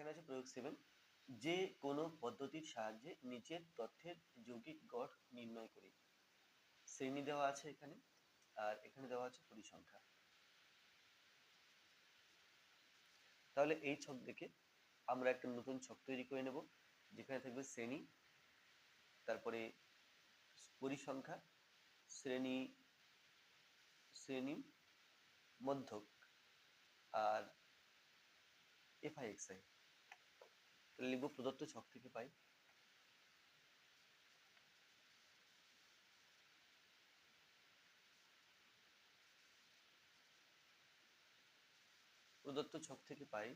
এখানে আছে প্রয়োগ সেভেন যে কোনো পদ্ধতির সাহায্যে নিচের তথ্যের যৌগিক গড় নির্ণয় করি। শ্রেণি দেওয়া আছে এখানে, আর এখানে দেওয়া আছে পরিসংখ্যা। তাহলে এই ছক দেখে আমরা একটা নতুন ছক তৈরি করে নেব, যেখানে থাকবে শ্রেণি, তারপরে পরিসংখ্যা, শ্রেণি শ্রেণি মধ্যক, আর এফআই এক্সআই লিখব প্রদত্ত ছক থেকে পাই। প্রদত্ত ছক থেকে পাই।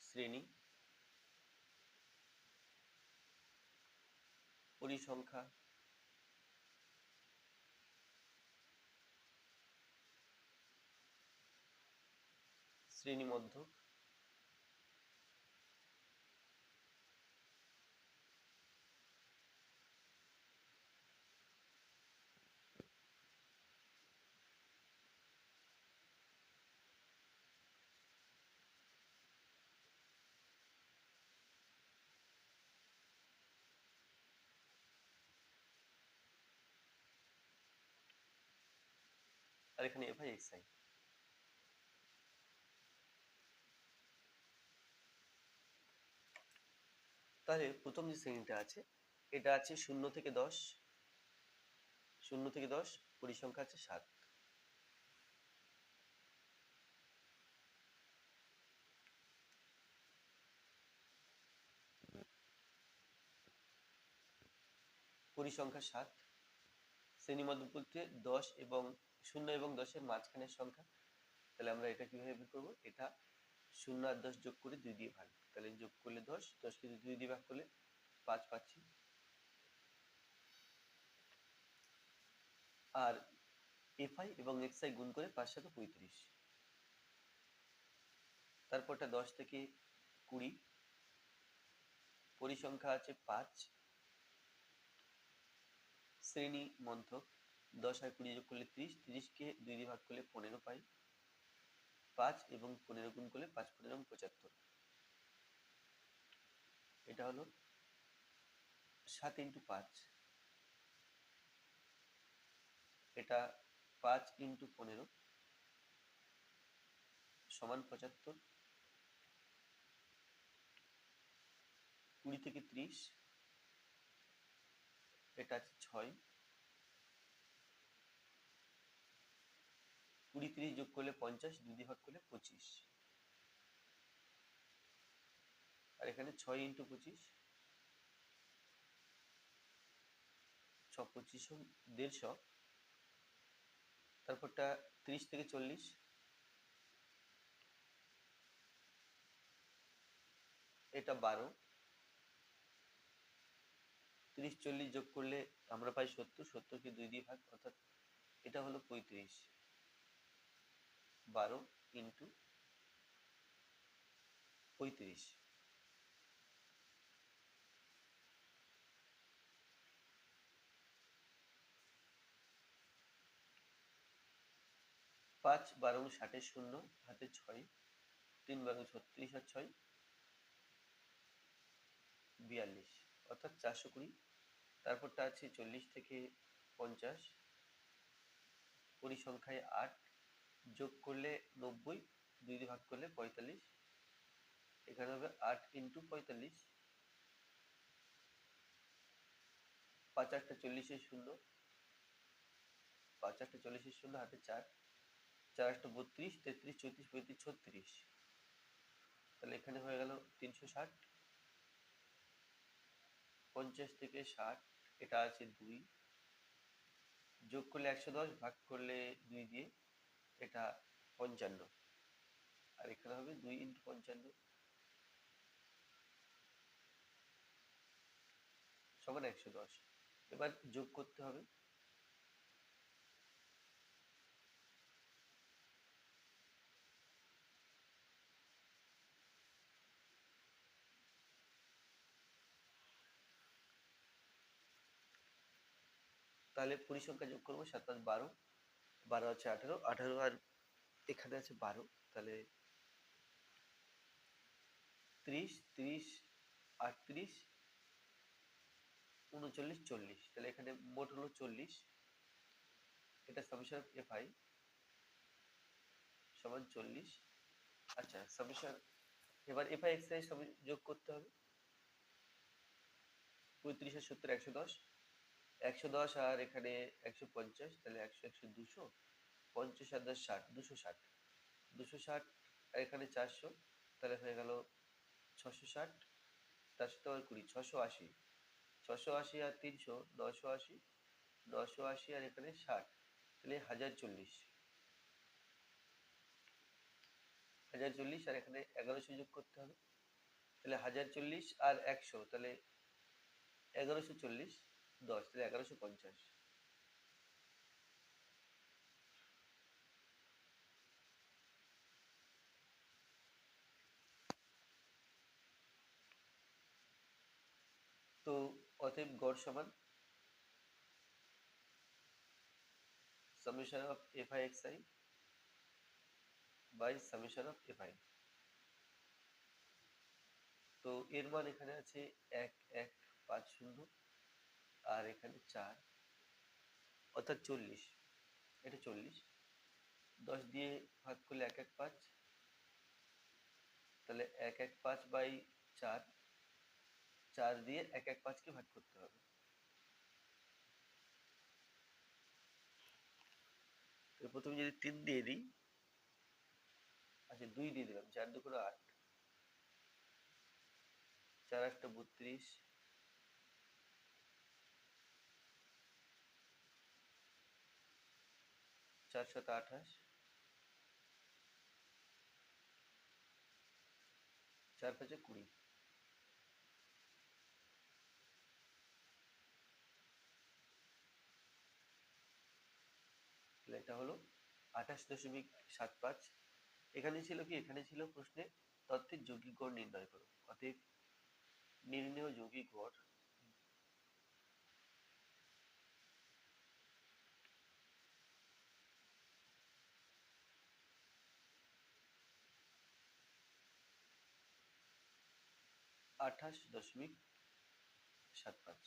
শ্রেণি। পরিসংখ্যা। শ্রেণি মধ্যক আর এখানে এফআই এক্সআই তাহলে প্রথম যে শ্রেণীটা আছে, এটা আছে শূন্য থেকে দশ। শূন্য থেকে দশ, পরিসংখ্যা আছে সাত। পরিসংখ্যা সাত। শ্রেণি মধ্য বলতে দশ এবং শূন্য এবং দশের মাঝখানের সংখ্যা। তাহলে আমরা এটা কীভাবে বের করব? এটা শূন্য আর দশ যোগ করে দুই দিয়ে ভাগ। তাহলে যোগ করলে দশ, দশকে দুই দিয়ে ভাগ করলে পাঁচ পাচ্ছি। আর এফআই এবং এক্সআই গুণ করে পাঁচ সাথে পঁয়ত্রিশ। তারপরটা দশ থেকে কুড়ি। পরিসংখ্যা আছে পাঁচ। শ্রেণি মন্থক, দশ আর কুড়ি যোগ করলে ত্রিশ, ত্রিশকে দুই দিয়ে ভাগ করলে পনেরো পাই। পাঁচ এবং পনেরো গুণ করলে পাঁচ, পনেরো পঁচাত্তর। এটা হলো সাত ইন্টু পাঁচ। এটা পাঁচ ইন্টু পনেরো সমান পঁচাত্তর। কুড়ি থেকে ত্রিশ, এটা ছয়। কুড়ি তিরিশ যোগ করলে পঞ্চাশ, দুই দিয়ে ভাগ করলে পঁচিশ। আর এখানে ছয় ইন্টু পঁচিশ, ছ পঁচিশ দেড়শো। তারপরটা তিরিশ থেকে চল্লিশ। এটা বারো। তিরিশ, চল্লিশ যোগ করলে আমরা পাই সত্তর, সত্তরকে দুই দিয়ে ভাগ, অর্থাৎ এটা হলো পঁয়ত্রিশ। বারো ইন্টু পঁয়ত্রিশ। পাঁচ বারো ষাটের শূন্য, হাতে ছয়, তিন বারো ছত্রিশ আর ছয়, বিয়াল্লিশ। অর্থাৎ চারশো কুড়ি। তারপরটা আছে চল্লিশ থেকে পঞ্চাশ। পরিসংখ্যায় আট। যোগ করলে নব্বই, দুই দিয়ে ভাগ করলে পঁয়তাল্লিশ, এখানে হবে আট ইন্টু পঁয়তাল্লিশ, পাঁচ আটটা চল্লিশের শূন্য, পাঁচ আটটা চল্লিশের শূন্য, হাতে চার চার আটটা বত্রিশ, তেত্রিশ, চৌত্রিশ, পঁয়ত্রিশ, ছত্রিশ, তাহলে এখানে হয়ে গেল তিনশো ষাট, পঞ্চাশ থেকে ষাট, এটা আছে দুই, যোগ করলে একশো দশ, ভাগ করলে দুই দিয়ে এটা পঞ্চান্ন। আর এখানে হবে দুই ইন্টু পঞ্চান্ন। সমান একশো দশ। এবার যোগ করতে হবে। তাহলে পরিসংখ্যা যোগ করব সাত পাঁচ বারো। বারো আছে আঠারো আঠারো আর এখানে আছে বারো, তাহলে ত্রিশ ত্রিশ, আটত্রিশ, উনচল্লিশ, চল্লিশ, তাহলে এখানে মোট হলো চল্লিশ, এটা সামেশন এফ আই সমান চল্লিশ আচ্ছা সামেশন এবার এফ আই এক্স আই যোগ করতে হবে, পঁয়ত্রিশ আর সত্তর একশো দশ একশো দশ আর এখানে একশো পঞ্চাশ, তাহলে একশো একশো দুশো, পঞ্চাশ আর দশ ষাট, দুশো ষাট। দুশো ষাট আর এখানে চারশো, তাহলে হয়ে গেল ছশো ষাট, তার সাথে আবার কুড়ি, ছশো আশি। ছশো আশি আর তিনশো, নশো আশি নশো আশি আর এখানে ষাট, তাহলে হাজার চল্লিশ। হাজার চল্লিশ আর এখানে এগারোশো যোগ করতে হবে, তাহলে হাজার চল্লিশ আর একশো, তাহলে এগারোশো চল্লিশ। দশ তাহলে এগারোশো পঞ্চাশ। তো অতএব গড় সমান summation of fi xi by summation of fi তো এর মান এখানে আছে এক এক, পাঁচ, শূন্য। আর এখানে চার। অর্থাৎ চল্লিশ। এটা চল্লিশ। দশ দিয়ে ভাগ করলে এক এক পাঁচ। তাহলে এক এক পাঁচ বাই চার। চার দিয়ে এক এক পাঁচকে ভাগ করতে হবে। প্রথমে যদি তিন দিয়ে দিই আচ্ছা দুই দিয়ে দিলাম। চার দুপুরে আট। চার একটা বত্রিশ। চার শত আঠাশ। চার পাঁচে কুড়ি এটা হলো আঠাশ দশমিক সাত পাঁচ। এখানে ছিল কি? এখানে ছিল প্রশ্নে তথ্যের যৌগিক গড় নির্ণয় করো। অতএব নির্ণয় যৌগিক গড় আঠাশ দশমিক সাত পাঁচ।